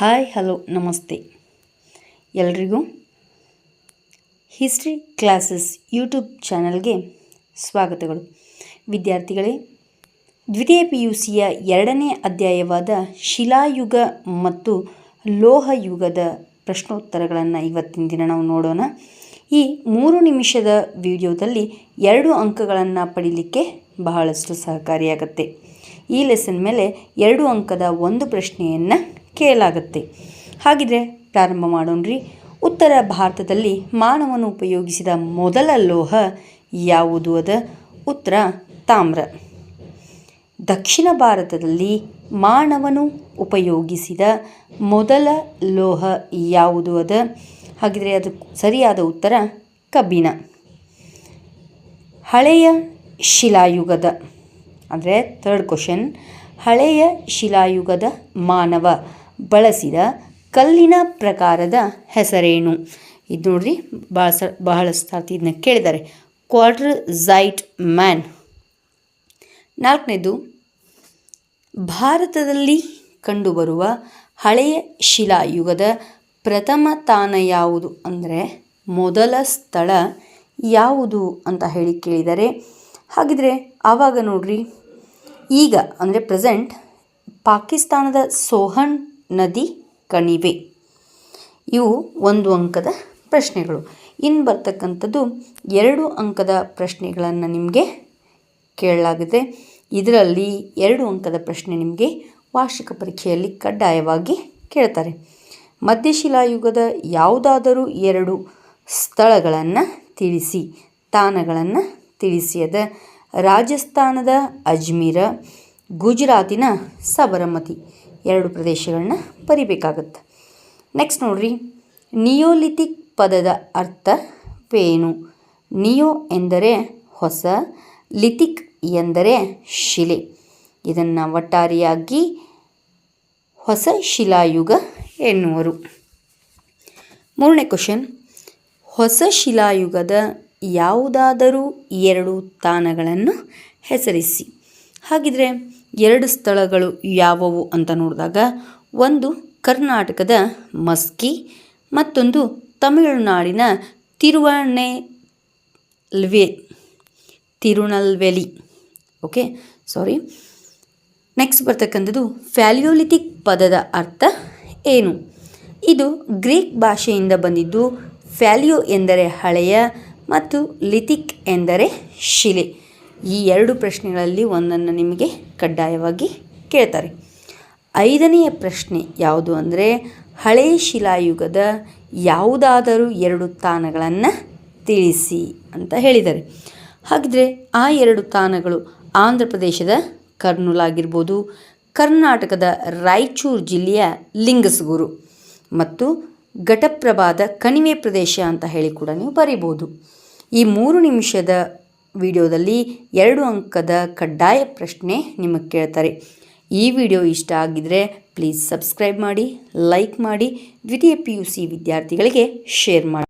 Hi, hello, ನಮಸ್ತೆ. ಎಲ್ರಿಗೂ history classes YouTube ಚಾನಲ್ಗೆ ಸ್ವಾಗತಗಳು. ವಿದ್ಯಾರ್ಥಿಗಳೇ, ದ್ವಿತೀಯ ಪಿ ಯು ಸಿಯ ಎರಡನೇ ಅಧ್ಯಾಯವಾದ ಶಿಲಾಯುಗ ಮತ್ತು ಲೋಹಯುಗದ ಪ್ರಶ್ನೋತ್ತರಗಳನ್ನು ಇವತ್ತಿನ ದಿನ ನಾವು ನೋಡೋಣ. ಈ ಮೂರು ನಿಮಿಷದ ವಿಡಿಯೋದಲ್ಲಿ ಎರಡು ಅಂಕಗಳನ್ನು ಪಡೀಲಿಕ್ಕೆ ಬಹಳಷ್ಟು ಸಹಕಾರಿಯಾಗುತ್ತೆ. ಈ ಲೆಸನ್ ಮೇಲೆ ಎರಡು ಅಂಕದ ಒಂದು ಪ್ರಶ್ನೆಯನ್ನು ಕೇಳಲಾಗುತ್ತೆ. ಹಾಗಿದ್ರೆ ಪ್ರಾರಂಭ ಮಾಡೋಣ್ರಿ. ಉತ್ತರ ಭಾರತದಲ್ಲಿ ಮಾನವನು ಉಪಯೋಗಿಸಿದ ಮೊದಲ ಲೋಹ ಯಾವುದು ಅದ? ಉತ್ತರ, ತಾಮ್ರ. ದಕ್ಷಿಣ ಭಾರತದಲ್ಲಿ ಮಾನವನು ಉಪಯೋಗಿಸಿದ ಮೊದಲ ಲೋಹ ಯಾವುದು ಅದ? ಹಾಗಿದ್ರೆ ಅದು ಸರಿಯಾದ ಉತ್ತರ, ಕಬ್ಬಿಣ. ಹಳೆಯ ಶಿಲಾಯುಗದ, ಅಂದರೆ ಥರ್ಡ್ ಕ್ವಶನ್ ಹಳೆಯ ಶಿಲಾಯುಗದ ಮಾನವ ಬಳಸಿದ ಕಲ್ಲಿನ ಪ್ರಕಾರದ ಹೆಸರೇನು? ಇದು ನೋಡ್ರಿ ಬಹಳ ಸ ಇದನ್ನ ಕೇಳಿದ್ದಾರೆ ಕ್ವಾರ್ಟರ್ ಝೈಟ್ ಮ್ಯಾನ್. ನಾಲ್ಕನೇದು, ಭಾರತದಲ್ಲಿ ಕಂಡುಬರುವ ಹಳೆಯ ಶಿಲಾಯುಗದ ಪ್ರಥಮ ತಾಣ ಯಾವುದು? ಅಂದರೆ ಮೊದಲ ಸ್ಥಳ ಯಾವುದು ಅಂತ ಹೇಳಿ ಕೇಳಿದ್ದಾರೆ ಹಾಗಿದ್ರೆ ಆವಾಗ ನೋಡ್ರಿ, ಈಗ ಅಂದರೆ ಪ್ರೆಸೆಂಟ್ ಪಾಕಿಸ್ತಾನದ ಸೋಹನ್ ನದಿ, ಕಣಿವೆ. ಇವು ಒಂದು ಅಂಕದ ಪ್ರಶ್ನೆಗಳು. ಇನ್ನು ಬರ್ತಕ್ಕಂಥದ್ದು ಎರಡು ಅಂಕದ ಪ್ರಶ್ನೆಗಳನ್ನು ನಿಮಗೆ ಕೇಳಲಾಗಿದೆ. ಇದರಲ್ಲಿ ಎರಡು ಅಂಕದ ಪ್ರಶ್ನೆ ನಿಮಗೆ ವಾರ್ಷಿಕ ಪರೀಕ್ಷೆಯಲ್ಲಿ ಕಡ್ಡಾಯವಾಗಿ ಕೇಳ್ತಾರೆ. ಮಧ್ಯಶಿಲಾಯುಗದ ಯಾವುದಾದರೂ ಎರಡು ಸ್ಥಳಗಳನ್ನು ತಿಳಿಸಿ, ತಾಣಗಳನ್ನು ತಿಳಿಸಿ. ಅದ ರಾಜಸ್ಥಾನದ ಅಜ್ಮೀರ, ಗುಜರಾತಿನ ಸಬರಮತಿ. ಎರಡು ಪ್ರದೇಶಗಳನ್ನ ಬರಿಬೇಕಾಗತ್ತೆ. ನೆಕ್ಸ್ಟ್ ನೋಡ್ರಿ ನಿಯೋಲಿಥಿಕ್ ಪದದ ಅರ್ಥವೇನು ನಿಯೋ ಎಂದರೆ ಹೊಸ ಲಿಥಿಕ್ ಎಂದರೆ ಶಿಲೆ. ಇದನ್ನು ಒಟ್ಟಾರೆಯಾಗಿ ಹೊಸ ಶಿಲಾಯುಗ ಎನ್ನುವರು. ಮೂರನೇ ಕ್ವಶನ್ ಹೊಸ ಶಿಲಾಯುಗದ ಯಾವುದಾದರೂ ಎರಡು ತಾಣಗಳನ್ನು ಹೆಸರಿಸಿ. ಹಾಗಿದ್ರೆ ಎರಡು ಸ್ಥಳಗಳು ಯಾವುವು ಅಂತ ನೋಡಿದಾಗ, ಒಂದು ಕರ್ನಾಟಕದ ಮಸ್ಕಿ, ಮತ್ತೊಂದು ತಮಿಳುನಾಡಿನ ತಿರುವಣ್ಣೆಲ್ವೆ ತಿರುನಲ್ವೆಲಿ. ಓಕೆ ಸಾರಿ ನೆಕ್ಸ್ಟ್ ಬರ್ತಕ್ಕಂಥದ್ದು ಫ್ಯಾಲಿಯೋಲಿಥಿಕ್ ಪದದ ಅರ್ಥ ಏನು? ಇದು ಗ್ರೀಕ್ ಭಾಷೆಯಿಂದ ಬಂದಿದ್ದು ಫ್ಯಾಲಿಯೋ ಎಂದರೆ ಹಳೆಯ ಮತ್ತು ಲಿಥಿಕ್ ಎಂದರೆ ಶಿಲೆ. ಈ ಎರಡು ಪ್ರಶ್ನೆಗಳಲ್ಲಿ ಒಂದನ್ನು ನಿಮಗೆ ಕಡ್ಡಾಯವಾಗಿ ಕೇಳ್ತಾರೆ. ಐದನೆಯ ಪ್ರಶ್ನೆ ಯಾವುದು ಅಂದರೆ ಹಳೆಯ ಶಿಲಾಯುಗದ ಯಾವುದಾದರೂ ಎರಡು ತಾಣಗಳನ್ನು ತಿಳಿಸಿ ಅಂತ ಹೇಳಿದ್ದಾರೆ ಹಾಗಿದ್ರೆ ಆ ಎರಡು ತಾಣಗಳು ಆಂಧ್ರ ಪ್ರದೇಶದ ಕರ್ನೂಲ್ ಆಗಿರ್ಬೋದು, ಕರ್ನಾಟಕದ ರಾಯಚೂರು ಜಿಲ್ಲೆಯ ಲಿಂಗಸಗೂರು ಮತ್ತು ಘಟಪ್ರಭಾದ ಕಣಿವೆ ಪ್ರದೇಶ ಅಂತ ಹೇಳಿ ಕೂಡ ನೀವು ಬರಿಬೋದು. ಈ ಮೂರು ನಿಮಿಷದ ವಿಡಿಯೋದಲ್ಲಿ ಎರಡು ಅಂಕದ ಕಡ್ಡಾಯ ಪ್ರಶ್ನೆ ನಿಮಗೆ ಕೇಳ್ತಾರೆ. ಈ ವಿಡಿಯೋ ಇಷ್ಟ ಆಗಿದ್ರೆ ಪ್ಲೀಸ್ ಸಬ್ಸ್ಕ್ರೈಬ್ ಮಾಡಿ ಲೈಕ್ ಮಾಡಿ, ದ್ವಿತೀಯ ಪಿ ಯು ಸಿ ವಿದ್ಯಾರ್ಥಿಗಳಿಗೆ ಶೇರ್ ಮಾಡಿ.